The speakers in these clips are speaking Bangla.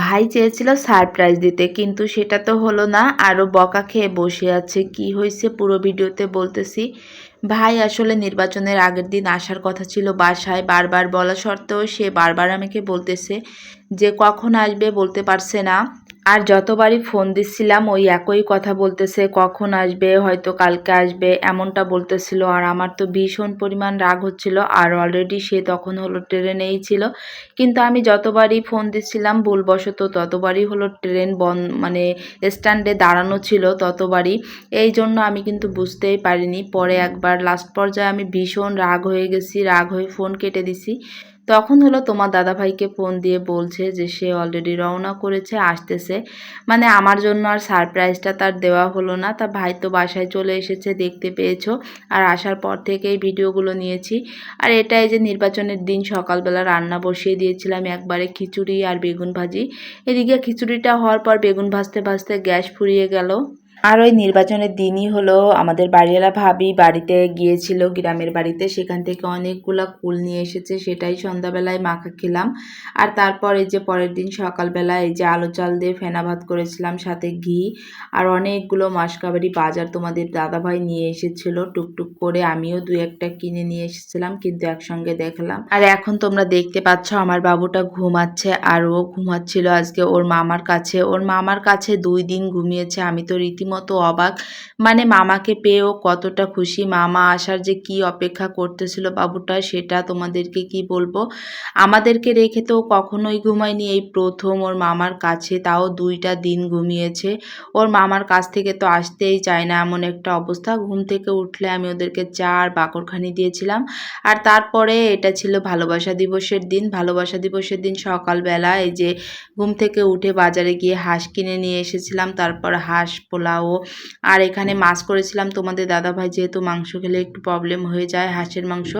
ভাই চেয়েছিল সারপ্রাইজ দিতে, কিন্তু সেটা তো হলো না। আরও বকা খেয়ে বসে আছে। কি হয়েছে পুরো ভিডিওতে বলতেছি। ভাই, আসলে নির্বাচনের আগের দিন আসার কথা ছিল বাসায়। বারবার বলা সত্ত্বেও সে বারবার আমাকে বলতেছে যে কখন আসবে বলতে পারছে না। আর যতবারই ফোন দিচ্ছিলাম, ওই একই কথা বলতেছে, কখন আসবে? হয়তো কালকে আসবে। এমনটা বলতেছিল। আর আমার তো ভীষণ পরিমাণ রাগ হচ্ছিল। আর অলরেডি সে তখন হলো ট্রেনেই ছিল। কিন্তু আমি যতবারই ফোন দিচ্ছিলাম, ভুলবশত ততবারই হলো ট্রেন বন মানে স্ট্যান্ডে দাঁড়ানো ছিল ততবারই। এই জন্য আমি কিন্তু বুঝতেই পারিনি। পরে একবার লাস্ট পর্যায়ে আমি ভীষণ রাগ হয়ে গেছি, রাগ হয়ে ফোন কেটে দিছি। তখন হলো তোমার দাদাভাইকে ফোন দিয়ে বলছে যে, সে অলরেডি রওনা করেছে, আসতেছে। মানে আমার জন্য আর সারপ্রাইজটা তার দেওয়া হলো না। তা ভাই তো বাসায় চলে এসেছে, দেখতে পেয়েছ। আর আসার পর থেকেই ভিডিওগুলো নিয়েছি। আর এটাই যে নির্বাচনের দিন, সকালবেলা রান্না বসিয়ে দিয়েছিলাম একবারে খিচুড়ি আর বেগুন ভাজি। এদিকে খিচুড়িটা হওয়ার পর বেগুন ভাজতে ভাজতে গ্যাস ফুরিয়ে গেল। আর ওই নির্বাচনের দিনই হলো আমাদের বাড়িওয়ালা ভাবি বাড়িতে গিয়েছিল, গ্রামের বাড়িতে। সেখান থেকে অনেকগুলা কুল নিয়ে এসেছে, সেটাই সন্ধ্যাবেলায় মাখা খেলাম। আর তারপর এই যে পরের দিন সকালবেলা এই যে আলু চাল দিয়ে ফেনা ভাত করেছিলাম, সাথে ঘি আর অনেকগুলো মাসকাবারি বাজার তোমাদের দাদাভাই নিয়ে এসেছিল। টুকটুক করে আমিও দু একটা কিনে নিয়ে এসেছিলাম, কিন্তু একসঙ্গে দেখলাম। আর এখন তোমরা দেখতে পাচ্ছ আমার বাবুটা ঘুমাচ্ছে আর ও ঘুমাচ্ছিল আজকে ওর মামার কাছে। ওর মামার কাছে দুই দিন ঘুমিয়েছে, আমি তো রীতিমতো রীতিমতো অবাক। মানে মামাকে পেয়েও কতটা খুশি, মামা আসার যে কি অপেক্ষা করতেছিল বাবুটা, সেটা তোমাদেরকে কি বলব? আমাদেরকে রেখে তো কখনোই ঘুমায়নি এই প্রথম ওর মামার কাছে, তাও দুইটা দিন ঘুমিয়েছে। ওর মামার কাছ থেকে তো আসতেই চায় না এমন একটা অবস্থা। ঘুম থেকে উঠলে আমি ওদেরকে চার বাকরখানি দিয়েছিলাম। আর তারপরে এটা ছিল ভালোবাসা দিবসের দিন। ভালোবাসা দিবসের দিন সকালবেলা এই যে ঘুম থেকে উঠে বাজারে গিয়ে হাঁস কিনে নিয়ে এসেছিলাম, তারপর হাঁস পোলাও খাব। আর এখানে মাছ করেছিলাম তোমাদের দাদাভাই, যেহেতু মাংস খেলে একটু প্রবলেম হয়ে যায় হাঁসের মাংস।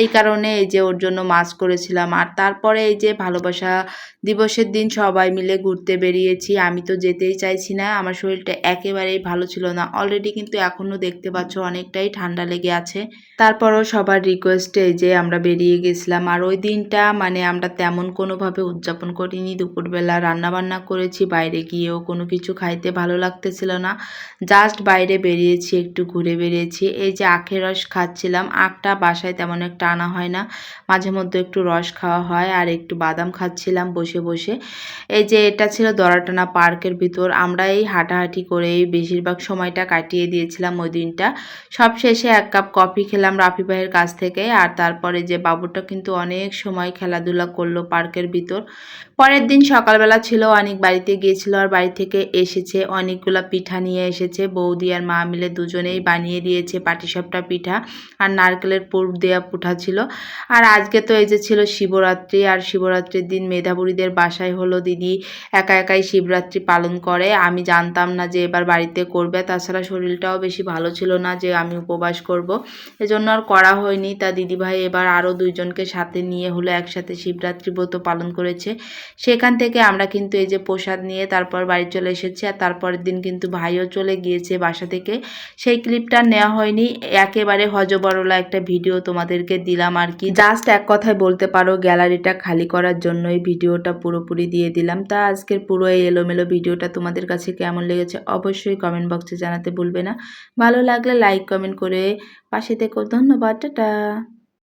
এই কারণে এই যে ওর জন্য মাছ করেছিলাম। আর তারপরে এই যে ভালোবাসা দিবসের দিন সবাই মিলে ঘুরতে বেরিয়েছি। আমি তো যেতেই চাইছি না। আমার শরীরটা একেবারেই ভালো ছিল না। অলরেডি কিন্তু এখনও দেখতে পাচ্ছ অনেকটাই ঠান্ডা লেগে আছে। তারপরও সবার রিকোয়েস্টে যে আমরা বেরিয়ে গেছিলাম। আর ওই দিনটা মানে আমরা তেমন কোনোভাবে উদযাপন করিনি। দুপুরবেলা রান্নাবান্না করেছি। বাইরে গিয়েও কোনো কিছু খাইতে ভালো লাগতেছিল না। জাস্ট বাইরে বেরিয়েছি, একটু ঘুরে বেরিয়েছি। এই যে আখের রস খাচ্ছিলাম, আখটা বাসায় তেমন একটা আনা হয় না। মাঝে মধ্যে একটু রস খাওয়া হয় আর একটু বাদাম খাচ্ছিলাম বসে বসে। এই যে এটা ছিল দরাটানা পার্কের ভিতর। আমরা এই হাঁটাহাঁটি করেই বেশিরভাগ সময়টা কাটিয়ে দিয়েছিলাম ওই দিনটা। সব শেষে এক কাপ কফি খেলাম রাফি ভাইয়ের কাছ থেকে আর তারপরে যে বাবুটা কিন্তু অনেক সময় খেলাধুলা করল পার্কের ভিতর। পরের দিন সকালবেলা ছিল, অনেক বাড়িতে গিয়েছিল আর বাড়ি থেকে এসেছে অনেকগুলা পিঠা নিয়ে এসেছে। বৌদি আর মা মিলে দুজনেই বানিয়ে দিয়েছে পাটিসাপটা পিঠা আর নারকেলের পুর দেওয়া পুঠা ছিল। আর আজকে তো এই যে ছিল শিবরাত্রি আর শিবরাত্রির দিন মেধাবুড়িদের বাসায় হলো দিদি একা একাই শিবরাত্রি পালন করে। আমি জানতাম না যে এবার বাড়িতে করবে। তাছাড়া শরীরটাও বেশি ভালো ছিল না যে আমি উপবাস করব। এজন্য আর করা হয়নি। তা দিদিভাই এবার আরও দুইজনকে সাথে নিয়ে হলো একসাথে শিবরাত্রি ব্রত পালন করেছে। সেখান থেকে আমরা কিন্তু এই যে প্রসাদ নিয়ে তারপর বাড়ি চলে এসেছি আর তারপরের দিন কিন্তু ভাইও চলে গিয়েছে বাসা থেকে। সেই ক্লিপটা নেওয়া হয়নি। একেবারে হজবরলা একটা ভিডিও তোমাদেরকে দিলাম আর কি। জাস্ট এক কথায় বলতে পারো গ্যালারিটা খালি করার জন্য এই ভিডিওটা পুরোপুরি দিয়ে দিলাম। তা আজকের পুরো এই এলোমেলো ভিডিওটা তোমাদের কাছে কেমন লেগেছে অবশ্যই কমেন্ট বক্সে জানাতে ভুলবে না। ভালো লাগলে লাইক কমেন্ট করে পাশে থেকো। ধন্যবাদ, টাটা।